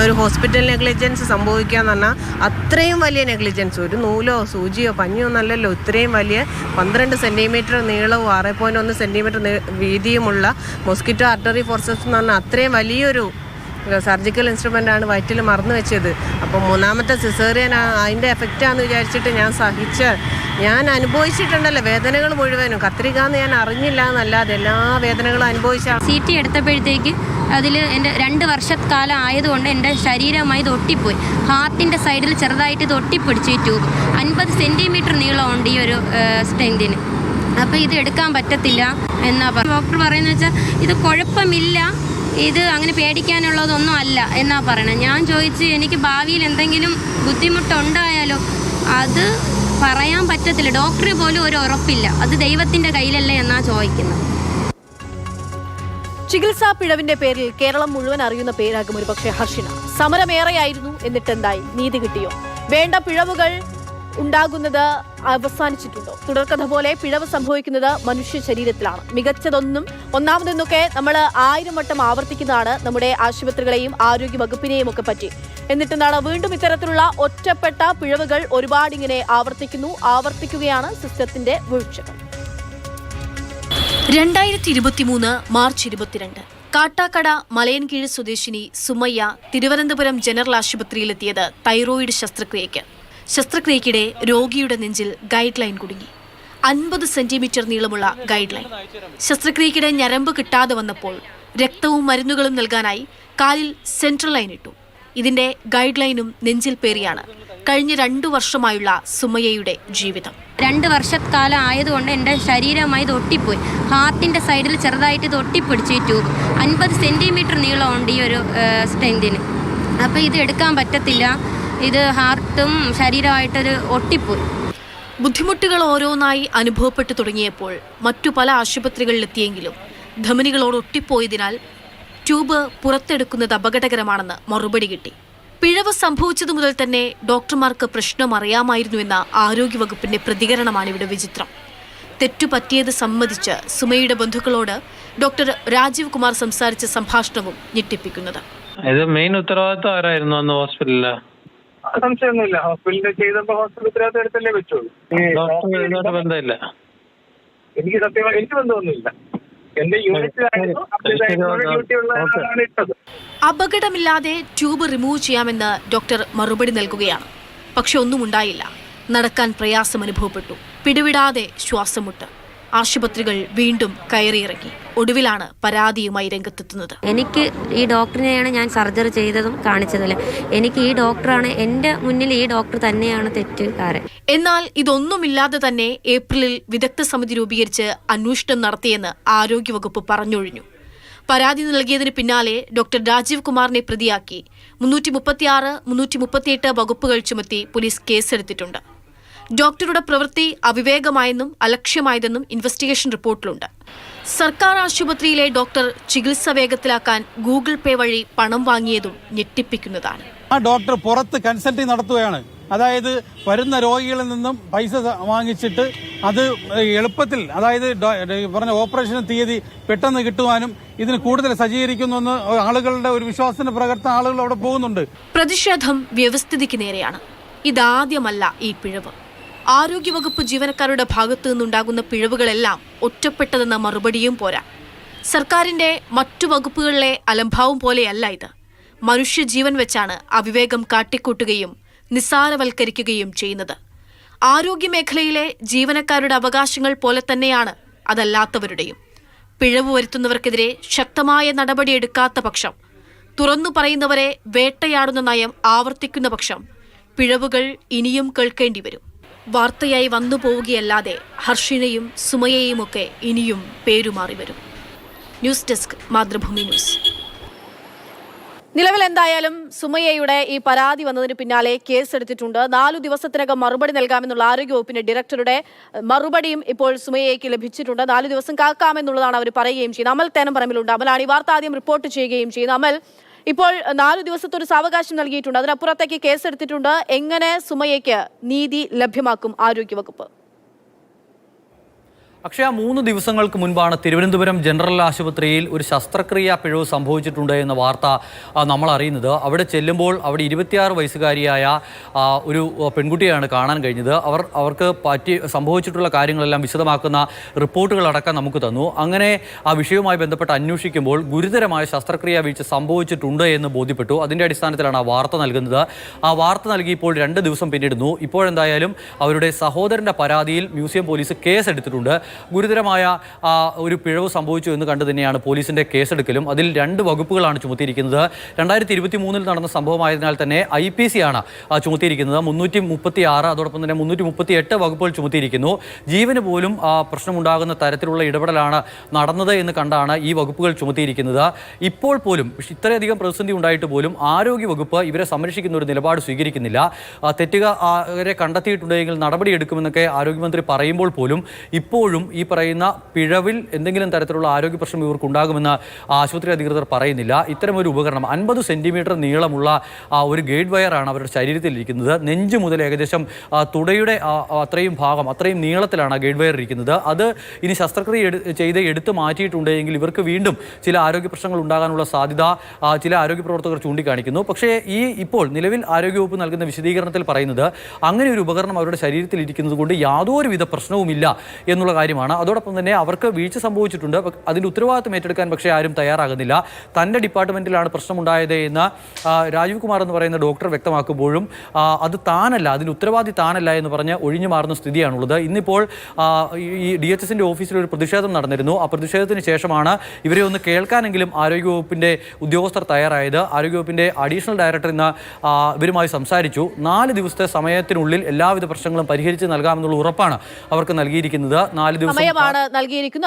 ഒരു hospital negligence സംഭവിക്കുക എന്ന് പറഞ്ഞാൽ അത്രയും വലിയ നെഗ്ലിജൻസ് ഒരു നൂലോ സൂചിയോ പഞ്ഞിയോ ഒന്നല്ലല്ലോ ഇത്രയും വലിയ പന്ത്രണ്ട് സെന്റിമീറ്റർ നീളവും ആറ് പോയിന്റ് ഒന്ന് സെന്റിമീറ്റർ വീതിയുമുള്ള മൊസ്കിറ്റോ ആർട്ടറി ഫോർസസ് എന്ന് പറഞ്ഞാൽ അത്രയും വലിയൊരു സർജിക്കൽ ഇൻസ്ട്രുമെന്റ് ആണ് വയറ്റിൽ മറന്നു വെച്ചത്. അപ്പോൾ മൂന്നാമത്തെ സിസേറിയൻ അതിന്റെ എഫക്റ്റാന്ന് വിചാരിച്ചിട്ട് ഞാൻ സഹിച്ച ഞാൻ അനുഭവിച്ചിട്ടുണ്ടല്ലോ വേദനകൾ മുഴുവനും. കത്രിക എന്ന് ഞാൻ അറിഞ്ഞില്ല എന്നല്ലാതെ എല്ലാ വേദനകളും അനുഭവിച്ചാണ് സി ടി എടുത്തപ്പോഴത്തേക്ക് അതിൽ എന്റെ രണ്ട് വർഷക്കാലം ആയതുകൊണ്ട് എന്റെ ശരീരമായി തൊട്ടിപ്പോയി ഹാർട്ടിന്റെ സൈഡിൽ ചെറുതായിട്ട് തൊട്ടിപ്പിടിച്ചു ട്യൂബ്. അൻപത് സെന്റിമീറ്റർ നീളമുണ്ട് ഈ ഒരു സ്ട്രെങ്തിന് അപ്പോൾ ഇത് എടുക്കാൻ പറ്റത്തില്ല എന്നാ പറഞ്ഞു ഡോക്ടർ പറയുന്നത് വെച്ചാൽ ഇത് കുഴപ്പമില്ല. ഇത് അങ്ങനെ പേടിക്കാനുള്ളതൊന്നും അല്ല എന്നാ പറയണത് ഞാൻ ചോദിച്ച് എനിക്ക് ഭാവിയിൽ എന്തെങ്കിലും ബുദ്ധിമുട്ടുണ്ടായാലോ? അത് പറയാൻ പറ്റത്തില്ല. ഡോക്ടർ പോലും ഒരു ഉറപ്പില്ല. അത് ദൈവത്തിന്റെ കയ്യിലല്ലേ എന്നാ ചോദിക്കുന്നത്. ചികിത്സാ പിഴവിന്റെ പേരിൽ കേരളം മുഴുവൻ അറിയുന്ന പേരാകും ഒരുപക്ഷെ ഹർഷിന. സമരമേറെയായിരുന്നു എന്നിട്ടെന്തായി? നീതി കിട്ടിയോ? വേണ്ട പിഴവുകൾ ഉണ്ടാകുന്നത് അവസാനിച്ചിട്ടുണ്ടോ. തുടർക്കഥ പോലെ പിഴവ് സംഭവിക്കുന്നത് മനുഷ്യ ശരീരത്തിലാണ്. മികച്ചതൊന്നും ഒന്നാമതെന്നൊക്കെ നമ്മൾ ആയിരം വട്ടം ആവർത്തിക്കുന്നതാണ് നമ്മുടെ ആശുപത്രികളെയും ആരോഗ്യ വകുപ്പിനെയും ഒക്കെ പറ്റി. എന്നിട്ടെന്താണ് വീണ്ടും ഇത്തരത്തിലുള്ള ഒറ്റപ്പെട്ട പിഴവുകൾ ഒരുപാട് ഇങ്ങനെ ആവർത്തിക്കുന്നു ആവർത്തിക്കുകയാണ് സിസ്റ്റത്തിന്റെ വീഴ്ചകൾ. രണ്ടായിരത്തി ഇരുപത്തിമൂന്ന് മാർച്ച് ഇരുപത്തിരണ്ട്. കാട്ടാക്കട മലയൻകീഴ് സ്വദേശിനി സുമയ്യ തിരുവനന്തപുരം ജനറൽ ആശുപത്രിയിലെത്തിയത് തൈറോയിഡ് ശസ്ത്രക്രിയയ്ക്ക്. ശസ്ത്രക്രിയയ്ക്കിടെ രോഗിയുടെ നെഞ്ചിൽ ഗൈഡ് ലൈൻ കുടുങ്ങി. അൻപത് സെന്റിമീറ്റർ നീളമുള്ള ഗൈഡ് ലൈൻ ശസ്ത്രക്രിയയ്ക്കിടെ ഞരമ്പ് കിട്ടാതെ വന്നപ്പോൾ രക്തവും മരുന്നുകളും നൽകാനായി കാലിൽ സെൻട്രൽ ലൈൻ ഇട്ടു. ഇതിന്റെ ഗൈഡ് ലൈനും നെഞ്ചിൽ പേറിയാണ് കഴിഞ്ഞ രണ്ടു വർഷമായുള്ള സുമയ്യയുടെ ജീവിതം. രണ്ട് വർഷക്കാലം ആയതുകൊണ്ട് എന്റെ ശരീരമായി തൊട്ടിപ്പോയി ഹാർട്ടിന്റെ സൈഡിൽ ചെറുതായിട്ട് തൊട്ടിപ്പിടിച്ച് ഈ ട്യൂബ്. അൻപത് സെന്റിമീറ്റർ നീളമുണ്ട് ഈ ഒരു സ്ട്രെങ്തിന് അപ്പോൾ ഇത് എടുക്കാൻ പറ്റത്തില്ല. ഇത് ഹാർട്ടും ശരീരമായിട്ടൊരു ഒട്ടിപ്പോയി ബുദ്ധിമുട്ടുകൾ ഓരോന്നായി അനുഭവപ്പെട്ടു തുടങ്ങിയപ്പോൾ മറ്റു പല ആശുപത്രികളിലെത്തിയെങ്കിലും ധമനികളോട് ഒട്ടിപ്പോയതിനാൽ ട്യൂബ് പുറത്തെടുക്കുന്നത് അപകടകരമാണെന്ന് മറുപടി കിട്ടി. പിഴവ് സംഭവിച്ചതു മുതൽ തന്നെ ഡോക്ടർമാർക്ക് പ്രശ്നം അറിയാമായിരുന്നുവെന്ന ആരോഗ്യവകുപ്പിന്റെ പ്രതികരണമാണ് ഇവിടെ വിചിത്രം. തെറ്റുപറ്റിയത് സമ്മതിച്ച് സുമയുടെ ബന്ധുക്കളോട് ഡോക്ടർ രാജീവ് കുമാർ സംസാരിച്ച സംഭാഷണവും ഞെട്ടിപ്പിക്കുന്നത്. ഇത് മെയിൻ ഉത്തരവാദിത്വം ആരായിരുന്നു അന്ന് ഹോസ്പിറ്റലിൽ സംശയമൊന്നുമില്ല. ഹോസ്പിറ്റലിൽ ചെയ്തപ്പോ ഹോസ്പിറ്റലിൽ ഉത്തരവാദിത്തം എടുത്തല്ലേ ബന്ധമില്ല. എനിക്ക് സത്യമായി എനിക്ക് ബന്ധമൊന്നുമില്ല. എന്റെ യൂണിറ്റിലായിരുന്നു ഇട്ടത്. അപകടമില്ലാതെ ട്യൂബ് റിമൂവ് ചെയ്യാമെന്ന് ഡോക്ടർ മറുപടി നൽകുകയാണ്. പക്ഷെ ഒന്നും ഉണ്ടായില്ല. നടക്കാൻ പ്രയാസം അനുഭവപ്പെട്ടു. പിടിവിടാതെ ശ്വാസമുട്ട്. ആശുപത്രികൾ വീണ്ടും കയറിയിറങ്ങി. ഒടുവിലാണ് പരാതിയുമായി രംഗത്തെത്തുന്നത്. എനിക്ക് ഈ ഡോക്ടറിനെയാണ് ഞാൻ സർജറി ചെയ്തതും കാണിച്ചതില്ല. എനിക്ക് ഈ ഡോക്ടറാണ് എന്റെ മുന്നിൽ ഈ ഡോക്ടർ തന്നെയാണ് തെറ്റുകാരൻ. എന്നാൽ ഇതൊന്നുമില്ലാതെ തന്നെ ഏപ്രിലിൽ വിദഗ്ധ സമിതി രൂപീകരിച്ച് അന്വേഷണം നടത്തിയെന്ന് ആരോഗ്യവകുപ്പ് പറഞ്ഞൊഴിഞ്ഞു. പരാതി നൽകിയതിന് പിന്നാലെ ഡോക്ടർ രാജീവ് കുമാറിനെ പ്രതിയാക്കി. മുന്നൂറ്റി മുപ്പത്തിയാറ് മുന്നൂറ്റി മുപ്പത്തിയെട്ട് വകുപ്പുകൾ ചുമത്തി പോലീസ് കേസെടുത്തിട്ടുണ്ട്. ഡോക്ടറുടെ പ്രവൃത്തി അവിവേകമായെന്നും അലക്ഷ്യമായതെന്നും ഇൻവെസ്റ്റിഗേഷൻ റിപ്പോർട്ടിലുണ്ട് സർക്കാർ ആശുപത്രിയിലെ ഡോക്ടർ ചികിത്സ വേഗത്തിലാക്കാൻ ഗൂഗിൾ പേ വഴി പണം വാങ്ങിയതും ഞെട്ടിപ്പിക്കുന്നതാണ്. ആ ഡോക്ടർ പുറത്ത് കൺസൾട്ടി നടത്തുകയാണ്. അതായത് വരുന്ന രോഗികളിൽ നിന്നും പൈസ വാങ്ങിച്ചിട്ട് അത് എളുപ്പത്തിൽ അതായത് പറഞ്ഞ ഓപ്പറേഷൻ തീയതി പെട്ടെന്ന് കിട്ടുവാനും ഇതിന് കൂടുതൽ സജ്ജീകരിക്കുന്നുവെന്ന് ആളുകളുടെ ഒരു വിശ്വാസത്തിന് പ്രകടന ആളുകൾ അവിടെ പോകുന്നുണ്ട്. പ്രതിഷേധം വ്യവസ്ഥിതിക്ക് നേരെയാണ്. ഇതാദ്യമല്ല ഈ പിഴവ്. ആരോഗ്യവകുപ്പ് ജീവനക്കാരുടെ ഭാഗത്തു നിന്നുണ്ടാകുന്ന പിഴവുകളെല്ലാം ഒറ്റപ്പെട്ടതെന്ന മറുപടിയും പോരാ. സർക്കാരിന്റെ മറ്റു വകുപ്പുകളിലെ അലംഭാവം പോലെയല്ല ഇത്. മനുഷ്യജീവൻ വെച്ചാണ് അവിവേകം കാട്ടിക്കൂട്ടുകയും നിസ്സാരവൽക്കരിക്കുകയും ചെയ്യുന്നത്. ആരോഗ്യമേഖലയിലെ ജീവനക്കാരുടെ അവകാശങ്ങൾ പോലെ തന്നെയാണ് അതല്ലാത്തവരുടെയും. പിഴവ് വരുത്തുന്നവർക്കെതിരെ ശക്തമായ നടപടിയെടുക്കാത്ത പക്ഷം തുറന്നു പറയുന്നവരെ വേട്ടയാടുന്ന നയം ആവർത്തിക്കുന്ന പക്ഷം പിഴവുകൾ ഇനിയും കേൾക്കേണ്ടി വരും. വാർത്തയായി വന്നു പോവുകയല്ലാതെ ഹർഷിനെയും സുമയെയുമൊക്കെ ഇനിയും പേരുമാറി വരും. News desk Mathrubhumi news. നിലവിൽ എന്തായാലും സുമയ്യയുടെ ഈ പരാതി വന്നതിന് പിന്നാലെ കേസെടുത്തിട്ടുണ്ട്. നാലു ദിവസത്തിനകം മറുപടി നൽകാമെന്നുള്ള ആരോഗ്യവകുപ്പിന്റെ ഡയറക്ടറുടെ മറുപടിയും ഇപ്പോൾ സുമയ്യയ്ക്ക് ലഭിച്ചിട്ടുണ്ട്. നാലു ദിവസം കാക്കാമെന്നുള്ളതാണ് അവർ പറയുകയും ചെയ്യുന്നത്. അമൽ തേനം പറമ്പിലുണ്ട് അമലാണ് ഈ വാർത്ത ആദ്യം റിപ്പോർട്ട് ചെയ്യുകയും ചെയ്യുന്നത്. അമൽ ഇപ്പോൾ നാലു ദിവസത്തെ ഒരു സാവകാശം നൽകിയിട്ടുണ്ട്. അതിനപ്പുറത്തേക്ക് കേസെടുത്തിട്ടുണ്ട്. എങ്ങനെ സുമയ്യയ്ക്ക് നീതി ലഭ്യമാക്കും ആരോഗ്യവകുപ്പ്? പക്ഷേ ആ മൂന്ന് ദിവസങ്ങൾക്ക് മുൻപാണ് തിരുവനന്തപുരം ജനറൽ ആശുപത്രിയിൽ ഒരു ശസ്ത്രക്രിയ പിഴവ് സംഭവിച്ചിട്ടുണ്ട് എന്ന വാർത്ത നമ്മൾ അറിയുന്നത്. അവിടെ ചെല്ലുമ്പോൾ അവിടെ ഇരുപത്തിയാറ് വയസ്സുകാരിയായ ഒരു പെൺകുട്ടിയാണ് കാണാൻ കഴിഞ്ഞത്. അവർ അവർക്ക് പറ്റി സംഭവിച്ചിട്ടുള്ള കാര്യങ്ങളെല്ലാം വിശദമാക്കുന്ന റിപ്പോർട്ടുകളടക്കം നമുക്ക് തന്നു. അങ്ങനെ ആ വിഷയവുമായി ബന്ധപ്പെട്ട് അന്വേഷിക്കുമ്പോൾ ഗുരുതരമായ ശസ്ത്രക്രിയ വീഴ്ച സംഭവിച്ചിട്ടുണ്ട് എന്ന് ബോധ്യപ്പെട്ടു. അതിന്റെ അടിസ്ഥാനത്തിലാണ് ആ വാർത്ത നൽകുന്നത്. ആ വാർത്ത നൽകിയപ്പോൾ രണ്ട് ദിവസം പിന്നിടുന്നു. ഇപ്പോഴെന്തായാലും അവരുടെ സഹോദരന്റെ പരാതിയിൽ മ്യൂസിയം പോലീസ് കേസ് എടുത്തിട്ടുണ്ട് ഗുരുതരമായ ഒരു പിഴവ് സംഭവിച്ചു എന്ന് കണ്ടു തന്നെയാണ് പോലീസിന്റെ കേസെടുക്കലും. അതിൽ രണ്ട് വകുപ്പുകളാണ് ചുമത്തിയിരിക്കുന്നത്. രണ്ടായിരത്തി ഇരുപത്തി മൂന്നിൽ നടന്ന സംഭവമായതിനാൽ തന്നെ ഐ പി സി ആണ് ചുമത്തിയിരിക്കുന്നത്. മുന്നൂറ്റി മുപ്പത്തി ആറ് അതോടൊപ്പം തന്നെ മുന്നൂറ്റി മുപ്പത്തി എട്ട് വകുപ്പുകൾ ചുമത്തിയിരിക്കുന്നു. ജീവന് പോലും പ്രശ്നമുണ്ടാകുന്ന തരത്തിലുള്ള ഇടപെടലാണ് നടന്നത് എന്ന് കണ്ടാണ് ഈ വകുപ്പുകൾ ചുമത്തിയിരിക്കുന്നത്. ഇപ്പോൾ പോലും ഇത്രയധികം പ്രതിസന്ധി ഉണ്ടായിട്ട് പോലും ആരോഗ്യ വകുപ്പ് ഇവരെ സംരക്ഷിക്കുന്ന ഒരു നിലപാട് സ്വീകരിക്കുന്നില്ല. തെറ്റുകാരെ കണ്ടെത്തിയിട്ടുണ്ടെങ്കിൽ നടപടിയെടുക്കുമെന്നൊക്കെ ആരോഗ്യമന്ത്രി പറയുമ്പോൾ പോലും ഇപ്പോഴും ഈ പറയുന്ന പിഴവിൽ എന്തെങ്കിലും തരത്തിലുള്ള ആരോഗ്യ പ്രശ്നം ഇവർക്ക് ഉണ്ടാകുമെന്ന് ആശുപത്രി അധികൃതർ പറയുന്നില്ല. ഇത്തരമൊരു ഉപകരണം അൻപത് സെന്റിമീറ്റർ നീളമുള്ള ഒരു ഗേഡ് വയറാണ് അവരുടെ ശരീരത്തിൽ ഇരിക്കുന്നത്. നെഞ്ച് മുതൽ ഏകദേശം തുടയുടെ അത്രയും ഭാഗം അത്രയും നീളത്തിലാണ് ഗേഡ് വയർ ഇരിക്കുന്നത്. അത് ഇനി ശസ്ത്രക്രിയ ചെയ്ത് എടുത്തു മാറ്റിയിട്ടുണ്ടെങ്കിൽ ഇവർക്ക് വീണ്ടും ചില ആരോഗ്യ പ്രശ്നങ്ങൾ ഉണ്ടാകാനുള്ള സാധ്യത ചില ആരോഗ്യ പ്രവർത്തകർ ചൂണ്ടിക്കാണിക്കുന്നു. പക്ഷേ ഈ ഇപ്പോൾ നിലവിൽ ആരോഗ്യവകുപ്പ് നൽകുന്ന വിശദീകരണത്തിൽ പറയുന്നത് അങ്ങനെ ഒരു ഉപകരണം അവരുടെ ശരീരത്തിൽ ഇരിക്കുന്നത് കൊണ്ട് യാതൊരുവിധ പ്രശ്നവുമില്ല എന്നുള്ള കാര്യമാണ്. അതോടൊപ്പം തന്നെ അവർക്ക് വീഴ്ച സംഭവിച്ചിട്ടുണ്ട്. അതിന്റെ ഉത്തരവാദിത്വം ഏറ്റെടുക്കാൻ പക്ഷേ ആരും തയ്യാറാകുന്നില്ല. തന്റെ ഡിപ്പാർട്ട്മെന്റിലാണ് പ്രശ്നമുണ്ടായത് എന്ന് രാജീവ് കുമാർ എന്ന് പറയുന്ന ഡോക്ടർ വ്യക്തമാക്കുമ്പോഴും അത് താനല്ല അതിന്റെ ഉത്തരവാദി താനല്ല എന്ന് പറഞ്ഞ് ഒഴിഞ്ഞു മാറുന്ന സ്ഥിതിയാണുള്ളത്. ഇന്നിപ്പോൾ ഈ ഡി എച്ച് എസിന്റെ ഓഫീസിൽ ഒരു പ്രതിഷേധം നടന്നിരുന്നു. ആ പ്രതിഷേധത്തിന് ശേഷമാണ് ഇവരെ ഒന്ന് കേൾക്കാനെങ്കിലും ആരോഗ്യവകുപ്പിന്റെ ഉദ്യോഗസ്ഥർ തയ്യാറായത്. ആരോഗ്യവകുപ്പിന്റെ അഡീഷണൽ ഡയറക്ടർ ഇന്ന് ഇവരുമായി സംസാരിച്ചു. നാല് ദിവസത്തെ സമയത്തിനുള്ളിൽ എല്ലാവിധ പ്രശ്നങ്ങളും പരിഹരിച്ച് നൽകാമെന്നുള്ള ഉറപ്പാണ് അവർക്ക് നൽകിയിരിക്കുന്നത്. നാല് സമയമാണ് നൽകിയിരിക്കുന്നത്.